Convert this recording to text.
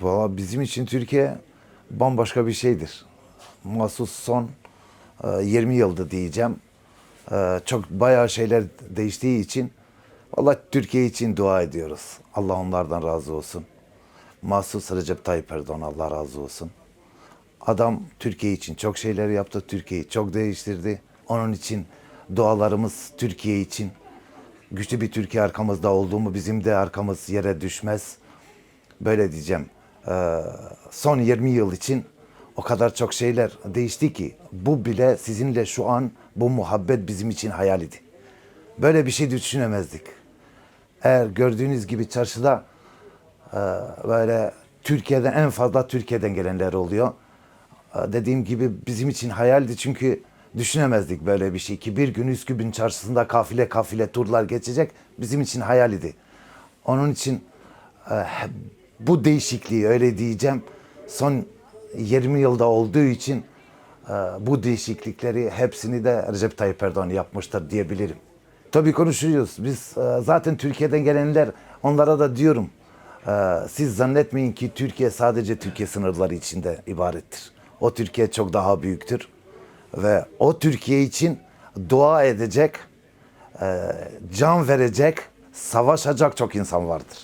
Valla bizim için Türkiye bambaşka bir şeydir. Mahsus son e, 20 yılda diyeceğim. E, Çok bayağı şeyler değiştiği için valla Türkiye için dua ediyoruz. Allah onlardan razı olsun. Mahsus Recep Tayyip Erdoğan Allah razı olsun. Adam Türkiye için çok şeyler yaptı. Türkiye'yi çok değiştirdi. Onun için dualarımız Türkiye için. Güçlü bir Türkiye arkamızda olduğumu bizim de arkamız yere düşmez. Böyle diyeceğim. Ee, son 20 yıl için o kadar çok şeyler değişti ki bu bile sizinle şu an bu muhabbet bizim için hayal idi. Böyle bir şey düşünemezdik. Eğer gördüğünüz gibi çarşıda e, böyle Türkiye'den en fazla Türkiye'den gelenler oluyor. E, Dediğim gibi bizim için hayaldi çünkü düşünemezdik böyle bir şey ki bir gün Üsküp'ün çarşısında kafile kafile turlar geçecek bizim için hayal idi. Onun için e, bu değişikliği öyle diyeceğim son 20 yılda olduğu için e, bu değişiklikleri hepsini de Recep Tayyip Erdoğan yapmıştır diyebilirim. Tabii konuşuyoruz. Biz e, zaten Türkiye'den gelenler onlara da diyorum. e, Siz zannetmeyin ki Türkiye sadece Türkiye sınırları içinde ibarettir. O Türkiye çok daha büyüktür. Ve o Türkiye için dua edecek, can verecek, savaşacak çok insan vardır.